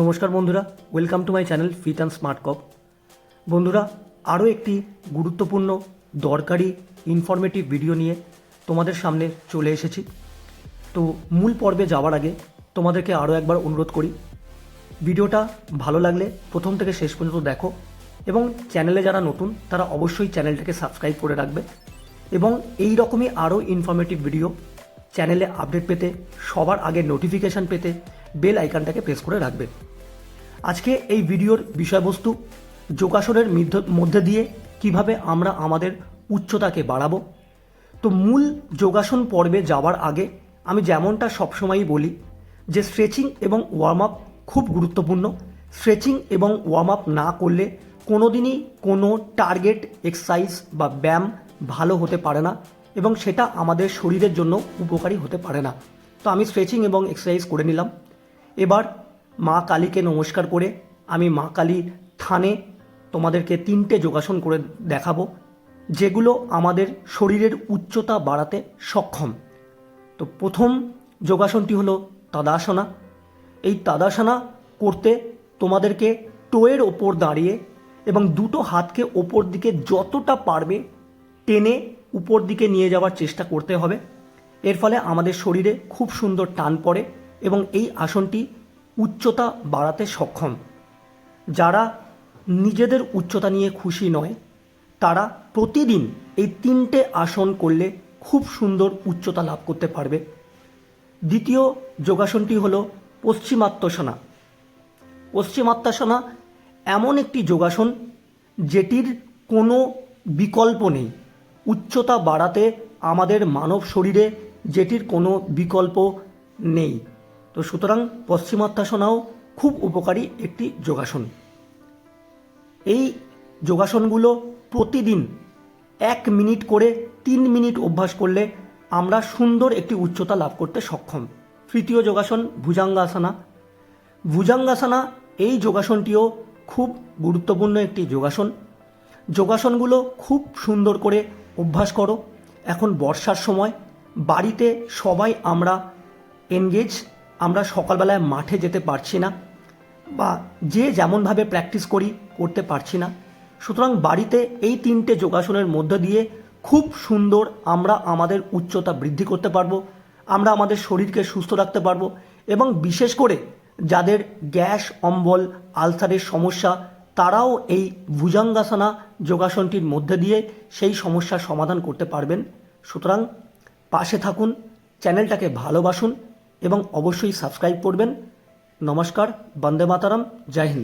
নমস্কার বন্ধুরা welcome to my channel fit and smart cop বন্ধুরা, আরও একটি গুরুত্বপূর্ণ, দরকারি ইনফরমেটিভ ভিডিও নিয়ে তোমাদের সামনে চলে এসেছি। তো মূল পর্বে যাওয়ার আগে তোমাদেরকে আরও একবার অনুরোধ করি, ভিডিওটা ভালো লাগলে প্রথম থেকে শেষ পর্যন্ত দেখো এবং চ্যানেলে যারা নতুন, তারা অবশ্যই চ্যানেলটাকে সাবস্ক্রাইব করে রাখবে এবং এই রকমই আরও ইনফরমেটিভ ভিডিও চ্যানেলে আপডেট পেতে, সবার আগে নোটিফিকেশান পেতে বেল আইকনটাকে প্রেস করে রাখবে আজকে এই ভিডিওর বিষয়বস্তু যোগাসনের মধ্যে দিয়ে কীভাবে আমরা আমাদের উচ্চতাকে বাড়াবো। তো মূল যোগাসন পর্বে যাওয়ার আগে আমি যেমনটা সবসময়ই বলি যে স্ট্রেচিং এবং ওয়ার্ম আপ খুব গুরুত্বপূর্ণ। স্ট্রেচিং এবং ওয়ার্ম আপ না করলে কোনো দিনই কোনো টার্গেট, এক্সারসাইজ বা ব্যায়াম ভালো হতে পারে না এবং সেটা আমাদের শরীরের জন্য উপকারী হতে পারে না। তো আমি স্ট্রেচিং এবং এক্সারসাইজ করে নিলাম। এবার মা কালীকে নমস্কার করে আমি মা কালী থানে তোমাদেরকে তিনটে যোগাসন করে দেখাবো, যেগুলো আমাদের শরীরের উচ্চতা বাড়াতে সক্ষম। তো প্রথম যোগাসনটি হলো তাদাসনা। এই তাদাসনা করতে তোমাদেরকে টোয়ের ওপর দাঁড়িয়ে এবং দুটো হাতকে ওপর দিকে যতটা পারবে টেনে উপর দিকে নিয়ে যাওয়ার চেষ্টা করতে হবে। এর ফলে আমাদের শরীরে খুব সুন্দর টান পড়ে। এবং এই আসনটি উচ্চতা বাড়াতে সক্ষম। যারা নিজেদের উচ্চতা নিয়ে খুশি নয়, তারা প্রতিদিন এই তিনটে আসন করলে খুব সুন্দর উচ্চতা লাভ করতে পারবে। দ্বিতীয় যোগাসনটি হলো পশ্চিমাত্মসনা। পশ্চিমাত্মাসনা এমন একটি যোগাসন যেটির কোনো বিকল্প নেই। উচ্চতা বাড়াতে আমাদের মানব শরীরে যেটির কোনো বিকল্প নেই। তো সুতরাং পশ্চিমাত্মাসনাও খুব উপকারী একটি যোগাসন। এই যোগাসনগুলো প্রতিদিন এক মিনিট করে তিন মিনিট অভ্যাস করলে আমরা সুন্দর একটি উচ্চতা লাভ করতে সক্ষম। তৃতীয় যোগাসন ভুজাঙ্গাসনা। ভুজাঙ্গাসনা এই যোগাসনটিও খুব গুরুত্বপূর্ণ একটি যোগাসন। যোগাসনগুলো খুব সুন্দর করে অভ্যাস করো। এখন বর্ষার সময় বাড়িতে সবাই আমরা এনগেজ আমরা সকালবেলায় মাঠে যেতে পারছি না বা যে যেমনভাবে প্র্যাকটিস করি, করতে পারছি না। সুতরাং বাড়িতে এই তিনটে যোগাসনের মধ্য দিয়ে খুব সুন্দর আমরা আমাদের উচ্চতা বৃদ্ধি করতে পারব, আমরা আমাদের শরীরকে সুস্থ রাখতে পারব এবং বিশেষ করে যাদের গ্যাস, অম্বল, আলসারের সমস্যা, তারাও এই ভুজাঙ্গাসনা যোগাসনটির মধ্যে দিয়ে সেই সমস্যার সমাধান করতে পারবেন। সুতরাং পাশে থাকুন, চ্যানেলটাকে ভালোবাসুন এবং অবশ্যই সাবস্ক্রাইব করবেন। নমস্কার বন্দে মাতারাম জয় হিন্দ।